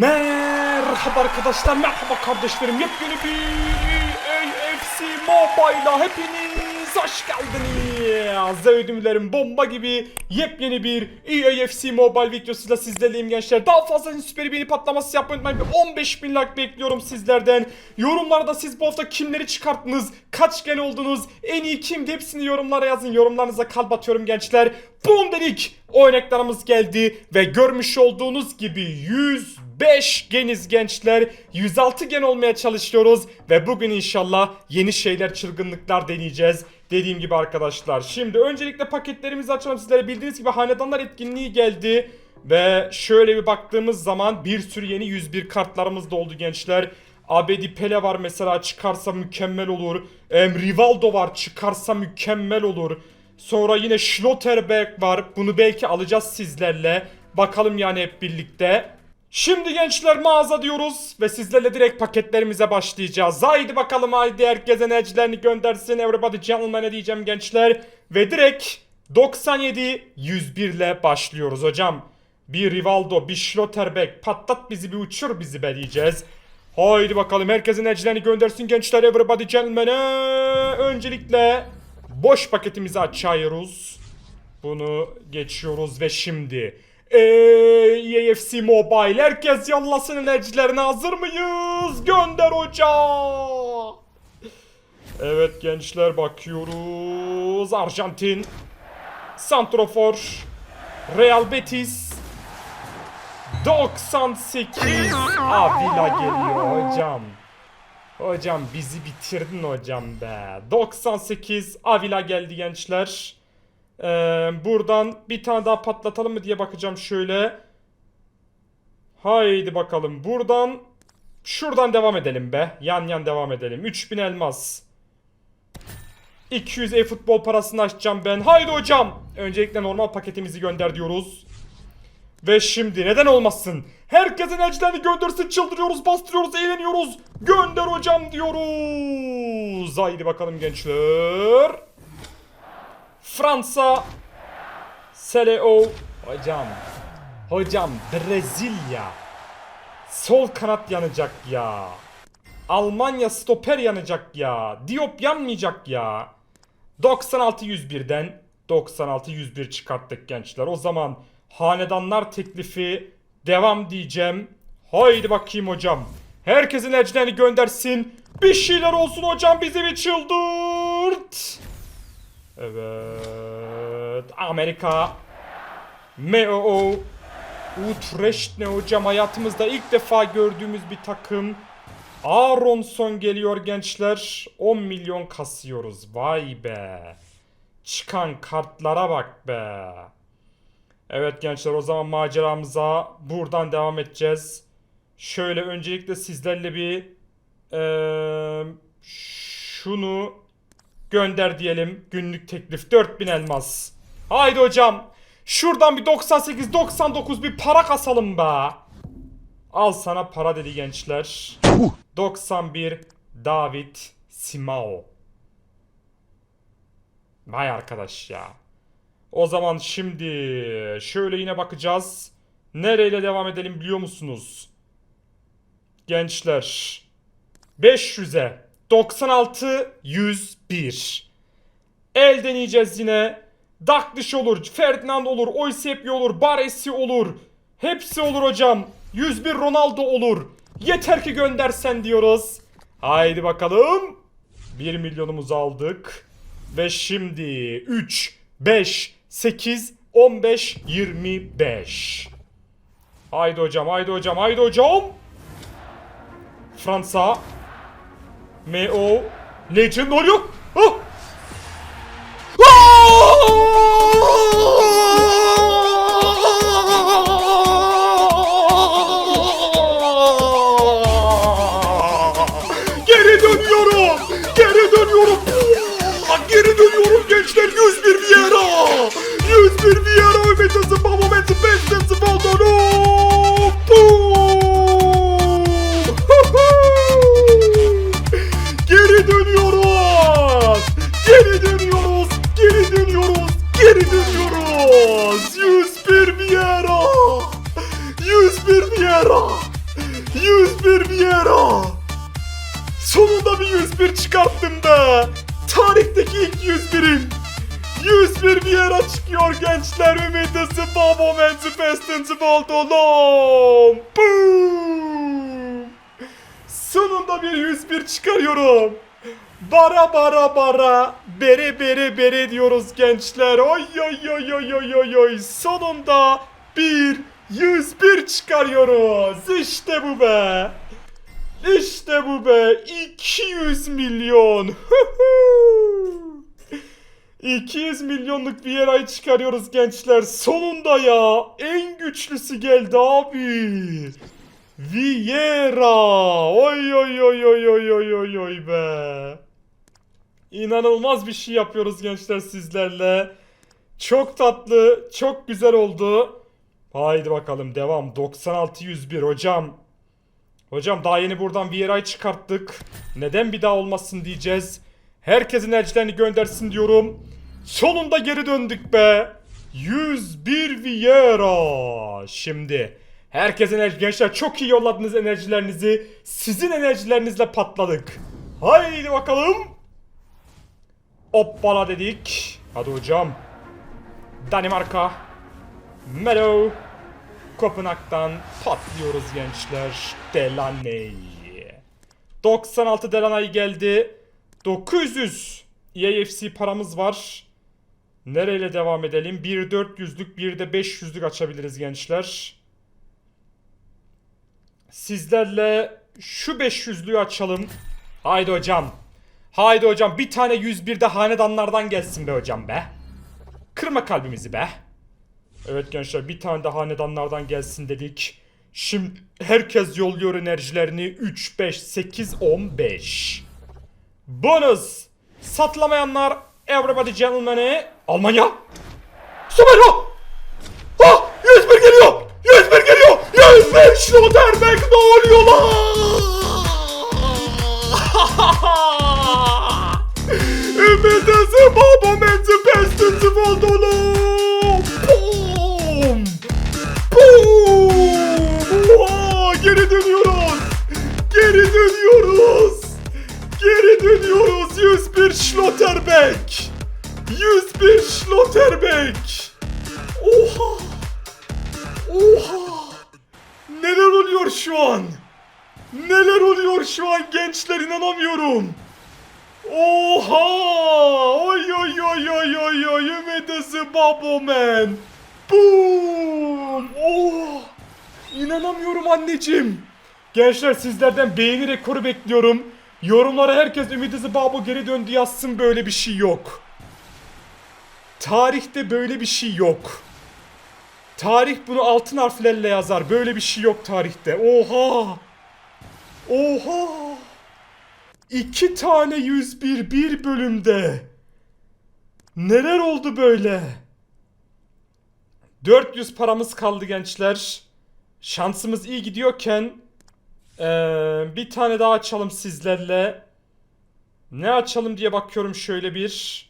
Merhaba arkadaşlar, merhaba kardeşlerim. Yepyeni bir AFC Mobile'a hepiniz hoş geldiniz. Ödümlerim bomba gibi yepyeni bir EAFC Mobile videosuyla sizlerleyim gençler. Daha fazla süper bir patlaması yapmayı unutmayın. 15 bin like bekliyorum sizlerden. Yorumlarda siz bu hafta kimleri çıkarttınız, kaç gen oldunuz, en iyi kimdi hepsini yorumlara yazın. Yorumlarınıza kalp atıyorum gençler. Bundelik oyun ekranımız geldi ve görmüş olduğunuz gibi 105 geniz gençler 106 gen olmaya çalışıyoruz ve bugün inşallah yeni şeyler çılgınlıklar deneyeceğiz. Dediğim gibi arkadaşlar şimdi öncelikle paketlerimizi açalım sizlere bildiğiniz gibi hanedanlar etkinliği geldi ve şöyle bir baktığımız zaman bir sürü yeni 101 kartlarımız da oldu gençler. Abedi Pele var mesela çıkarsa mükemmel olur. Em, Rivaldo var çıkarsa mükemmel olur. Sonra yine Schlotterberg var. Bunu belki alacağız sizlerle. Bakalım yani hep birlikte. Şimdi gençler mağaza diyoruz ve sizlerle direkt paketlerimize başlayacağız. Haydi bakalım haydi herkese necilerini göndersin. Everybody gentlemen'e diyeceğim gençler. Ve direkt 97 101 ile başlıyoruz hocam. Bir Rivaldo, bir Schlotterberg patlat bizi bir uçur bizi be diyeceğiz. Haydi bakalım herkesin necilerini göndersin gençler. Everybody gentlemen'e. Öncelikle boş paketimizi açıyoruz. Bunu geçiyoruz ve şimdi Eee EFC Mobile herkes yollasın enerjilerine hazır mıyız? Gönder hoca. Evet gençler bakıyoruz. Arjantin, Santrofor, Real Betis, 98 Avila geliyor hocam. Hocam bizi bitirdin hocam be. 98 Avila geldi gençler. Ee, buradan bir tane daha patlatalım mı diye bakacağım şöyle. Haydi bakalım. Buradan şuradan devam edelim be. Yan yan devam edelim. 3000 elmas. 200 e-futbol parasını açacağım ben. Haydi hocam. Öncelikle normal paketimizi gönder diyoruz. Ve şimdi neden olmasın? Herkesin elçilerini göndersin çıldırıyoruz bastırıyoruz eğleniyoruz. Gönder hocam diyoruz. Haydi bakalım gençler. Fransa. Seleo. Hocam. Hocam Brezilya. Sol kanat yanacak ya. Almanya stoper yanacak ya. Diop yanmayacak ya. 96-101'den 96-101 çıkarttık gençler. O zaman hanedanlar teklifi devam diyeceğim. Haydi bakayım hocam. Herkesin ecnerini göndersin. Bir şeyler olsun hocam bizi bir çıldırt. Evet. Amerika. MEO. Utrecht ne hocam hayatımızda ilk defa gördüğümüz bir takım. Aronson geliyor gençler. 10 milyon kasıyoruz. Vay be. Çıkan kartlara bak be. Evet gençler o zaman maceramıza buradan devam edeceğiz. Şöyle öncelikle sizlerle bir eee, şunu gönder diyelim. Günlük teklif 4000 elmas. Haydi hocam. Şuradan bir 98 99 bir para kasalım be. Al sana para dedi gençler. 91 David Simao. Vay arkadaş ya. O zaman şimdi şöyle yine bakacağız. Nereyle devam edelim biliyor musunuz? Gençler. 500'e 96 101. El deneyeceğiz yine. Dakliş olur, Ferdinand olur, Oysepio olur, Baresi olur. Hepsi olur hocam. 101 Ronaldo olur. Yeter ki göndersen diyoruz. Haydi bakalım. 1 milyonumuzu aldık. Ve şimdi 3, 5, 8, 15, 25. Haydi hocam, haydi hocam, haydi hocam. Fransa. M.O. Legend oluyor. Skierujmy to za moment bez wodoru! Geri dönüyoruz! Geri dönüyoruz! Geri dönüyoruz! Geri dönüyoruz! 101 Viera! 101 Viera! 101 Viera! Sonunda bir 101 çıkarttım da! Tarihteki ilk 101'im! 101 Vieira çıkıyor gençler. Ümidisi Babo Menzi Pestinci Baldolom. Boom. Sonunda bir 101 çıkarıyorum. Bara bara bara bere bere bere diyoruz gençler. Oy oy oy oy oy oy oy. Sonunda bir 101 çıkarıyoruz. İşte bu be. İşte bu be. 200 milyon. 200 milyonluk bir yer ay çıkarıyoruz gençler. Sonunda ya. En güçlüsü geldi abi. Vieira. Oy oy oy oy oy oy oy oy be. İnanılmaz bir şey yapıyoruz gençler sizlerle. Çok tatlı, çok güzel oldu. Haydi bakalım devam. 96 101 hocam. Hocam daha yeni buradan Vieira'yı çıkarttık. Neden bir daha olmasın diyeceğiz. Herkesin elçilerini göndersin diyorum. Sonunda geri döndük be. 101 Vieira. Şimdi herkesin enerji gençler çok iyi yolladınız enerjilerinizi. Sizin enerjilerinizle patladık. Haydi bakalım. Hoppala dedik. Hadi hocam. Danimarka. Meadow. Kopenhag'dan patlıyoruz gençler. Delaney. 96 Delaney geldi. 900 EAFC paramız var. Nereyle devam edelim? Bir 400'lük bir de 500'lük açabiliriz gençler. Sizlerle şu 500'lüğü açalım. Haydi hocam. Haydi hocam bir tane 101 de hanedanlardan gelsin be hocam be. Kırma kalbimizi be. Evet gençler bir tane de hanedanlardan gelsin dedik. Şimdi herkes yolluyor enerjilerini 3, 5, 8, 15. Bonus. Satlamayanlar everybody gentlemen'i Almanya. Slovenya. Ah 101 geliyor. 101 geliyor. 101 Schlotterbeck ne oluyor lan? Ümidesi baba menzi pestinci voldolu. Boom. Schlotterbeck. Oha. Oha. Neler oluyor şu an? Neler oluyor şu an gençler inanamıyorum. Oha! Oy oy oy oy oy oy Ümidisi Babomen. Boom! Oh! İnanamıyorum anneciğim. Gençler sizlerden beğeni rekoru bekliyorum. Yorumlara herkes Ümidisi Babo geri döndü yazsın böyle bir şey yok. Tarihte böyle bir şey yok. Tarih bunu altın harflerle yazar. Böyle bir şey yok tarihte. Oha! Oha! İki tane 101 bir bölümde. Neler oldu böyle? 400 paramız kaldı gençler. Şansımız iyi gidiyorken eee, bir tane daha açalım sizlerle. Ne açalım diye bakıyorum şöyle bir.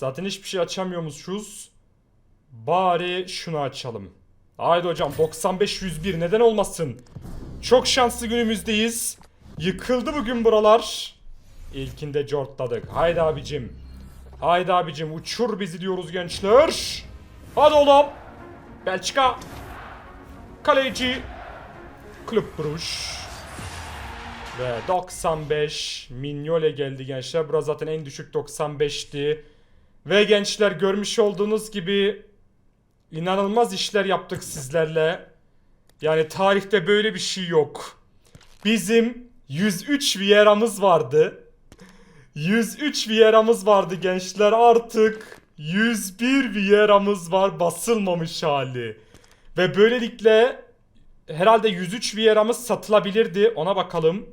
Zaten hiçbir şey açamıyormuşuz. Bari şunu açalım. Haydi hocam 95-101 neden olmasın? Çok şanslı günümüzdeyiz. Yıkıldı bugün buralar. İlkinde cortladık. Haydi abicim. Haydi abicim uçur bizi diyoruz gençler. Hadi oğlum. Belçika. Kaleci. Club Brugge. Ve 95 Mignole geldi gençler. Burası zaten en düşük 95'ti. Ve gençler görmüş olduğunuz gibi inanılmaz işler yaptık sizlerle. Yani tarihte böyle bir şey yok. Bizim 103 Vieira'mız vardı. 103 Vieira'mız vardı gençler artık 101 Vieira'mız var basılmamış hali. Ve böylelikle herhalde 103 Vieira'mız satılabilirdi ona bakalım.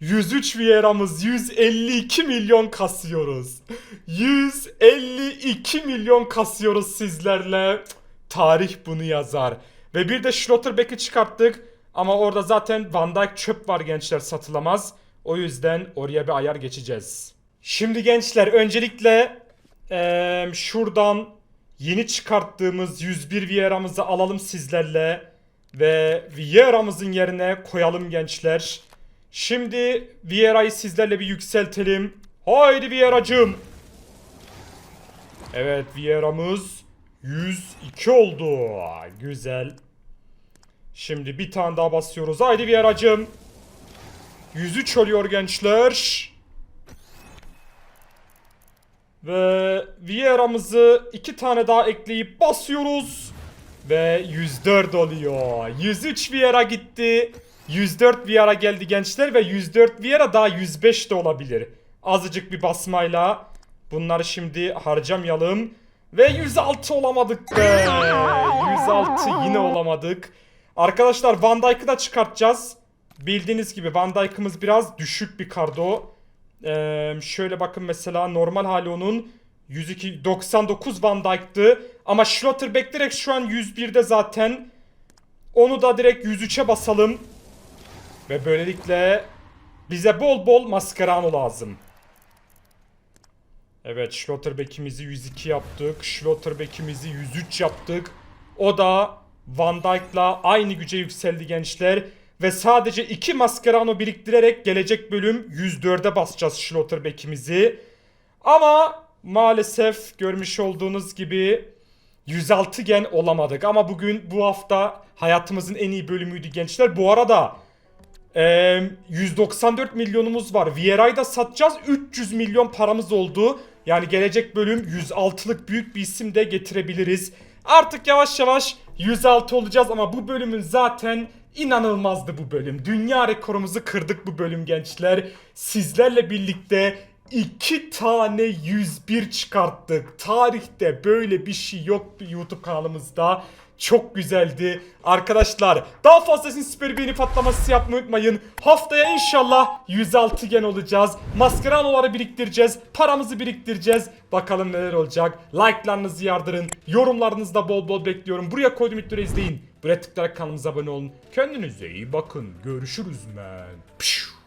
103 Vieira'mız 152 milyon kasıyoruz. 152 milyon kasıyoruz sizlerle. Tarih bunu yazar. Ve bir de Schlotterbeck'i çıkarttık. Ama orada zaten Van Dijk çöp var gençler satılamaz. O yüzden oraya bir ayar geçeceğiz. Şimdi gençler öncelikle eee, şuradan yeni çıkarttığımız 101 Vieira'mızı alalım sizlerle. Ve Vieira'mızın yerine koyalım gençler. Şimdi Vieira'yı sizlerle bir yükseltelim. Haydi Vieira'cığım. Evet Vieira'mız 102 oldu. Güzel. Şimdi bir tane daha basıyoruz. Haydi Vieira'cığım. 103 oluyor gençler. Ve Vieira'mızı iki tane daha ekleyip basıyoruz. Ve 104 oluyor. 103 Vieira gitti. 104 Vieira geldi gençler ve 104 Vieira daha 105 de olabilir. Azıcık bir basmayla bunları şimdi harcamayalım. Ve 106 olamadık be. 106 yine olamadık. Arkadaşlar Van Dijk'ı da çıkartacağız. Bildiğiniz gibi Van Dijk'ımız biraz düşük bir kardo. Ee, şöyle bakın mesela normal hali onun 102 99 Van Dijk'tı ama Schlotterbeck direkt şu an 101'de zaten. Onu da direkt 103'e basalım. Ve böylelikle bize bol bol Mascherano lazım. Evet Schlotterbeck'imizi 102 yaptık. Schlotterbeck'imizi 103 yaptık. O da Van Dijk'la aynı güce yükseldi gençler. Ve sadece 2 Mascherano biriktirerek gelecek bölüm 104'e basacağız Schlotterbeck'imizi. Ama maalesef görmüş olduğunuz gibi 106 gen olamadık. Ama bugün bu hafta hayatımızın en iyi bölümüydü gençler. Bu arada ee, 194 milyonumuz var. Vieira'yı da satacağız. 300 milyon paramız oldu. Yani gelecek bölüm 106'lık büyük bir isim de getirebiliriz. Artık yavaş yavaş 106 olacağız ama bu bölümün zaten inanılmazdı bu bölüm. Dünya rekorumuzu kırdık bu bölüm gençler. Sizlerle birlikte iki tane 101 çıkarttık. Tarihte böyle bir şey yok YouTube kanalımızda. Çok güzeldi. Arkadaşlar daha fazlasını süper beğeni patlaması yapmayı unutmayın. Haftaya inşallah 106 gen olacağız. Maskaranoları biriktireceğiz. Paramızı biriktireceğiz. Bakalım neler olacak. Like'larınızı yardırın. Yorumlarınızı da bol bol bekliyorum. Buraya koydum videoları izleyin. Buraya tıklayarak kanalımıza abone olun. Kendinize iyi bakın. Görüşürüz men. Pşşt.